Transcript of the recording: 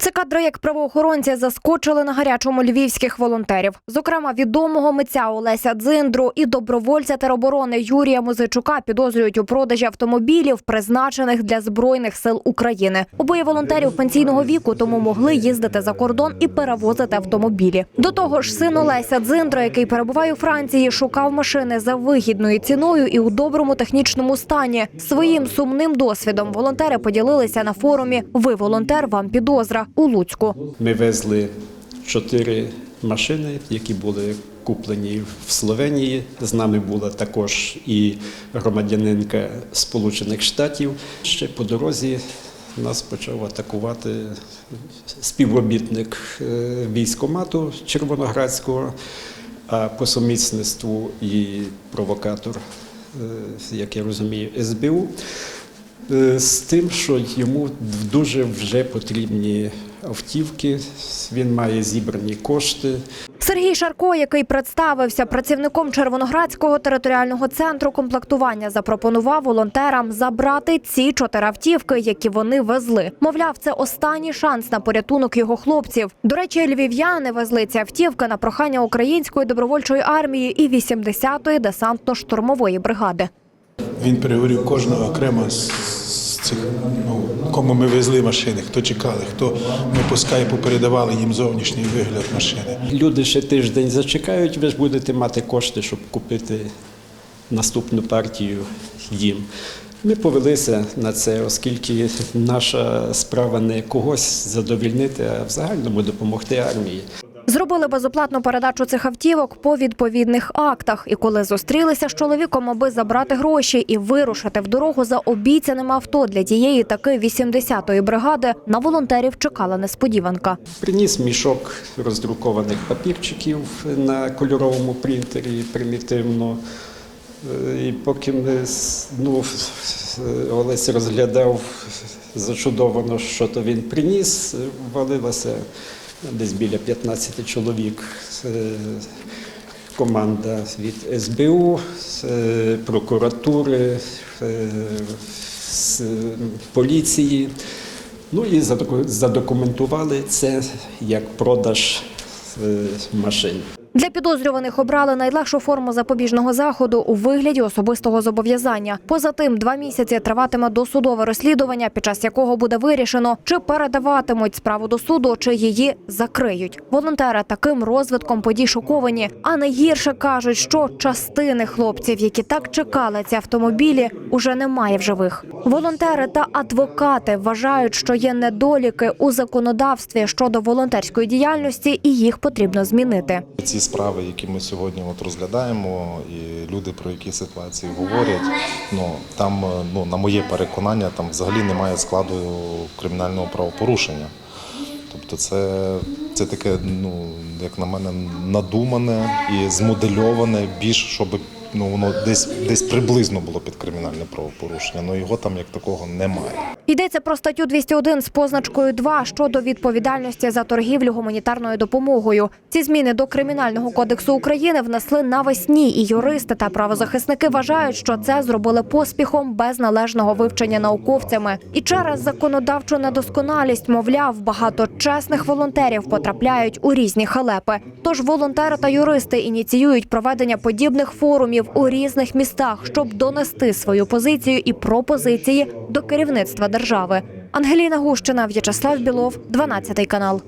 Це кадри, як правоохоронці заскочили на гарячому львівських волонтерів, зокрема відомого митця Олеся Дзиндру і добровольця тероборони Юрія Музичука підозрюють у продажі автомобілів, призначених для збройних сил України. Обоє волонтерів пенсійного віку тому могли їздити за кордон і перевозити автомобілі. До того ж, син Олеся Дзиндра, який перебуває у Франції, шукав машини за вигідною ціною і у доброму технічному стані. Своїм сумним досвідом волонтери поділилися на форумі Ви волонтер, вам підозра у Луцьку. Ми везли чотири машини, які були куплені в Словенії. З нами була також і громадянинка Сполучених Штатів. Ще по дорозі нас почав атакувати співробітник е, військомату Червоноградського, а по сумісництву і провокатор, е, як я розумію, СБУ. Е, З тим, що йому дуже вже потрібні автівки, він має зібрані кошти. Сергій Шарко, який представився працівником Червоноградського територіального центру комплектування, запропонував волонтерам забрати ці чотири автівки, які вони везли. Мовляв, це останній шанс на порятунок його хлопців. До речі, львів'яни везли ці автівки на прохання української добровольчої армії і 80-ї десантно-штурмової бригади. Він переговорив кожного окремо з, цих, ну, кому ми везли машини, хто чекали, хто ми по скайпу передавали їм зовнішній вигляд машини. Люди ще тиждень зачекають, ви ж будете мати кошти, щоб купити наступну партію їм. Ми повелися на це, оскільки наша справа не когось задовільнити, а в загальному допомогти армії. Зробили безоплатну передачу цих автівок по відповідних актах. І коли зустрілися з чоловіком, аби забрати гроші і вирушити в дорогу за обіцяним авто для тієї таки 80-ї бригади, на волонтерів чекала несподіванка. Приніс мішок роздрукованих папірчиків на кольоровому принтері примітивно. Е, І поки ми, ну, Олесь розглядав зачудовано, що то він приніс, е, валилося десь біля 15 чоловік. Команда від СБУ, е, прокуратури, е, поліції. Ну і задоку- задокументували це як продаж е, машин. Для підозрюваних обрали найлегшу форму запобіжного заходу у вигляді особистого зобов'язання. Поза тим, два місяці триватиме досудове розслідування, під час якого буде вирішено, чи передаватимуть справу до суду, чи її закриють. Волонтери таким розвитком подій шоковані. А найгірше кажуть, що частини хлопців, які так чекали ці автомобілі, уже немає в живих. Волонтери та адвокати вважають, що є недоліки у законодавстві щодо волонтерської діяльності, і їх потрібно змінити. Ці справи, які ми сьогодні от розглядаємо, і люди про які ситуації говорять, ну там, е, ну на моє переконання, там взагалі немає складу кримінального правопорушення. Тобто, це, це таке, ну як на мене, надумане і змодельоване більш, щоб ну воно десь десь приблизно було під кримінальне правопорушення. Ну його там як такого немає. Йдеться про статтю 201 з позначкою 2 щодо відповідальності за торгівлю гуманітарною допомогою. Ці зміни до кримінального кодексу України внесли навесні, і юристи та правозахисники вважають, що це зробили поспіхом без належного вивчення науковцями. І через законодавчу недосконалість, мовляв, багато чесних волонтерів потрапляють у різні халепи. Тож волонтери та юристи ініціюють проведення подібних форумів у різних містах, щоб донести свою позицію і пропозиції до керівництва держави. Ангеліна Гущина, В'ячеслав Білов, 12 канал.